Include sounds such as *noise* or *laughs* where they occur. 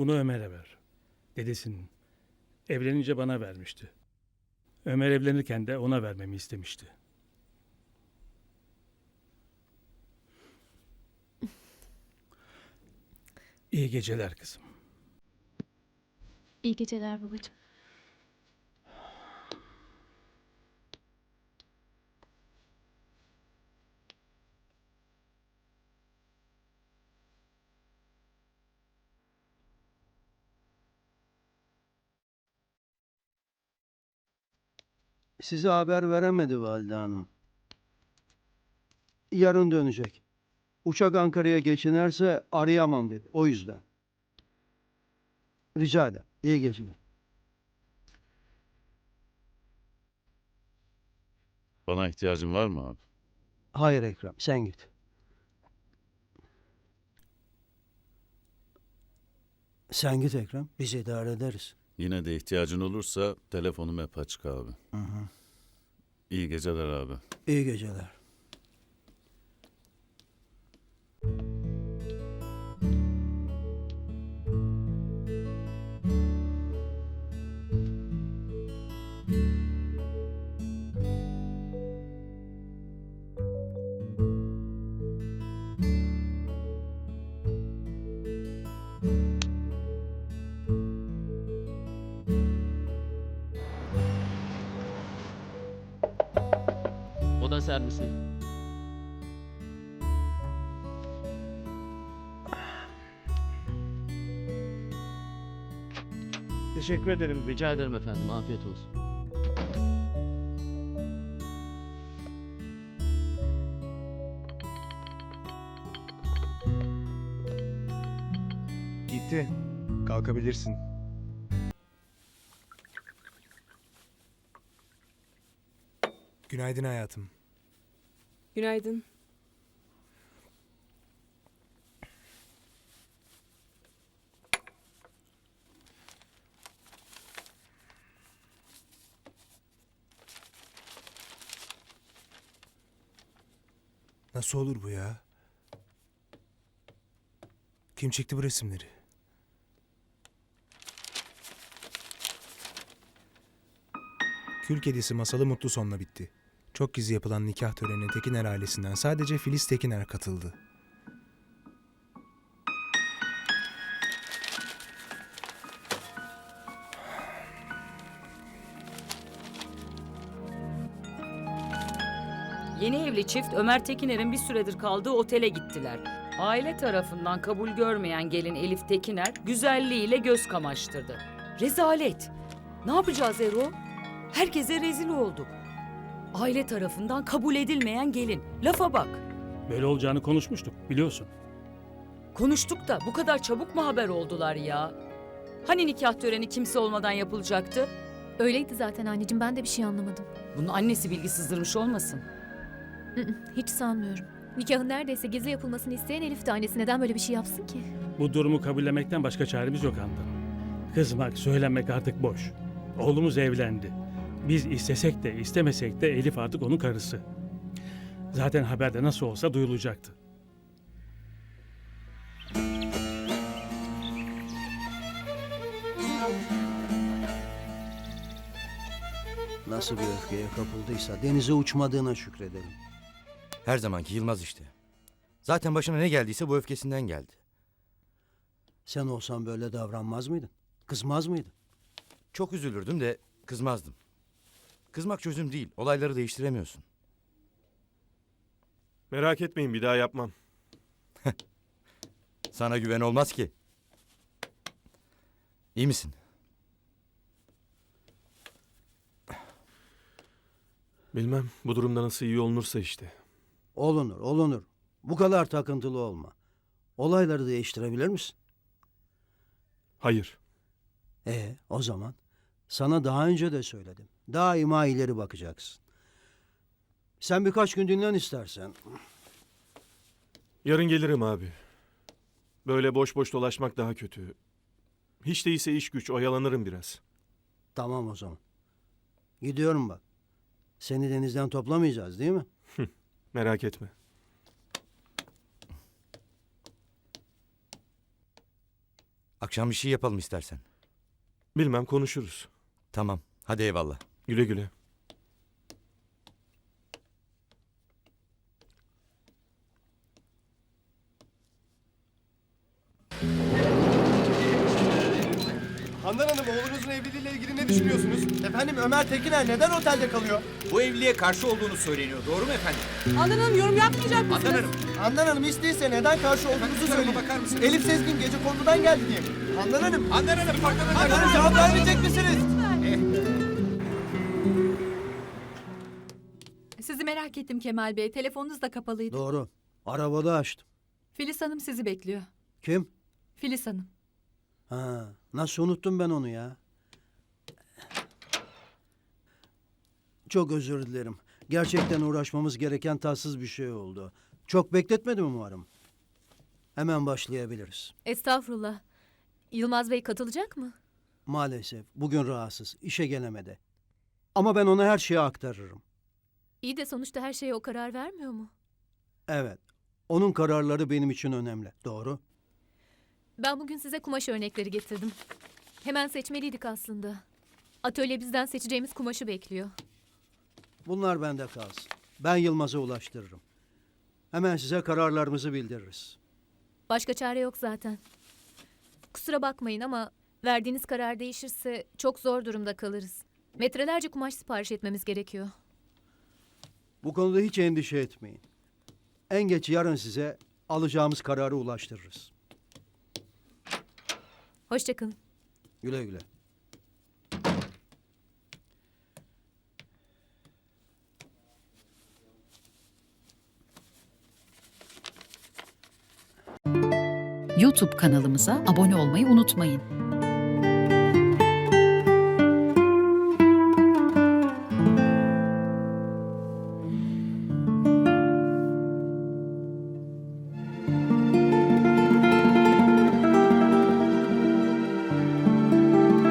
Bunu Ömer'e ver. Dedesinin. Evlenince bana vermişti. Ömer evlenirken de ona vermemi istemişti. İyi geceler kızım. İyi geceler babacığım. Size haber veremedi valide hanım. Yarın dönecek. Uçak Ankara'ya geçinerse arayamam dedi. O yüzden. Rica ederim. İyi geceler. Bana ihtiyacın var mı abi? Hayır Ekrem sen git. Sen git Ekrem. Biz idare ederiz. Yine de ihtiyacın olursa telefonum hep açık abi. İyi geceler abi. İyi geceler. Servisi. Teşekkür ederim. Rica ederim efendim. Afiyet olsun. Gitti. Kalkabilirsin. Günaydın hayatım. Günaydın. Nasıl olur bu ya? Kim çekti bu resimleri? Kül kedisi masalı mutlu sonla bitti. Çok gizli yapılan nikah törenine Tekiner ailesinden sadece Filiz Tekiner katıldı. Yeni evli çift Ömer Tekiner'in bir süredir kaldığı otele gittiler. Aile tarafından kabul görmeyen gelin Elif Tekiner güzelliğiyle göz kamaştırdı. Rezalet. Ne yapacağız Ero? Herkese rezil olduk. Aile tarafından kabul edilmeyen gelin. Lafa bak. Böyle olacağını konuşmuştuk biliyorsun. Konuştuk da bu kadar çabuk mu haber oldular ya? Hani nikah töreni kimse olmadan yapılacaktı? Öyleydi zaten anneciğim ben de bir şey anlamadım. Bunun annesi bilgi sızdırmış olmasın? Hı hı, Hiç sanmıyorum. Nikahın neredeyse gizli yapılmasını isteyen Elif de annesi neden böyle bir şey yapsın ki? Bu durumu kabullemekten başka çaremiz yok Handan. Kızmak, söylenmek artık boş. Oğlumuz evlendi. Biz istesek de istemesek de Elif artık onun karısı. Zaten haberde nasıl olsa duyulacaktı. Nasıl bir öfkeye kapıldıysa denize uçmadığına şükredelim. Her zamanki Yılmaz işte. Zaten başına ne geldiyse bu öfkesinden geldi. Sen olsan böyle davranmaz mıydın? Kızmaz mıydın? Çok üzülürdüm de kızmazdım. Kızmak çözüm değil. Olayları değiştiremiyorsun. Merak etmeyin bir daha yapmam. *laughs* Sana güven olmaz ki. İyi misin? Bilmem bu durumda nasıl iyi olunursa işte. Olunur, olunur. Bu kadar takıntılı olma. Olayları değiştirebilir misin? Hayır. E o zaman sana daha önce de söyledim. Daima ileri bakacaksın. Sen birkaç gün dinlen istersen. Yarın gelirim abi. Böyle boş boş dolaşmak daha kötü. Hiç değilse iş güç oyalanırım biraz. Tamam o zaman. Gidiyorum bak. Seni denizden toplamayacağız değil mi? Merak etme. Akşam bir şey yapalım istersen. Bilmem konuşuruz. Tamam. Hadi eyvallah. Güle güle. Handan Hanım oğlunuzun evliliğiyle ilgili ne düşünüyorsunuz? Efendim Ömer Tekiner neden otelde kalıyor? Bu evliliğe karşı olduğunu söyleniyor. Doğru mu efendim? Handan Hanım yorum yapmayacak mısınız? Handan Hanım. Handan Hanım hiç değilse neden karşı olduğunuzu Efendim, söyleyin. tarafa bakar mısınız? Elif Sezgin gece konudan geldi diye. Handan Hanım. Handan Hanım. Handan Hanım cevap vermeyecek misiniz? Sizi merak ettim Kemal Bey. Telefonunuz da kapalıydı. Doğru. Arabada açtım. Filiz Hanım sizi bekliyor. Kim? Filiz Hanım. Ha, nasıl unuttum ben onu ya? Çok özür dilerim. Gerçekten uğraşmamız gereken tatsız bir şey oldu. Çok bekletmedim umarım. Hemen başlayabiliriz. Estağfurullah. Yılmaz Bey katılacak mı? Maalesef bugün rahatsız, işe gelemedi. Ama ben ona her şeyi aktarırım. İyi de sonuçta her şeye o karar vermiyor mu? Evet, onun kararları benim için önemli. Doğru. Ben bugün size kumaş örnekleri getirdim. Hemen seçmeliydik aslında. Atölye bizden seçeceğimiz kumaşı bekliyor. Bunlar bende kalsın. Ben Yılmaz'a ulaştırırım. Hemen size kararlarımızı bildiririz. Başka çare yok zaten. Kusura bakmayın ama verdiğiniz karar değişirse çok zor durumda kalırız. Metrelerce kumaş sipariş etmemiz gerekiyor. Bu konuda hiç endişe etmeyin. En geç yarın size alacağımız kararı ulaştırırız. Hoşçakalın. Güle güle. YouTube kanalımıza abone olmayı unutmayın.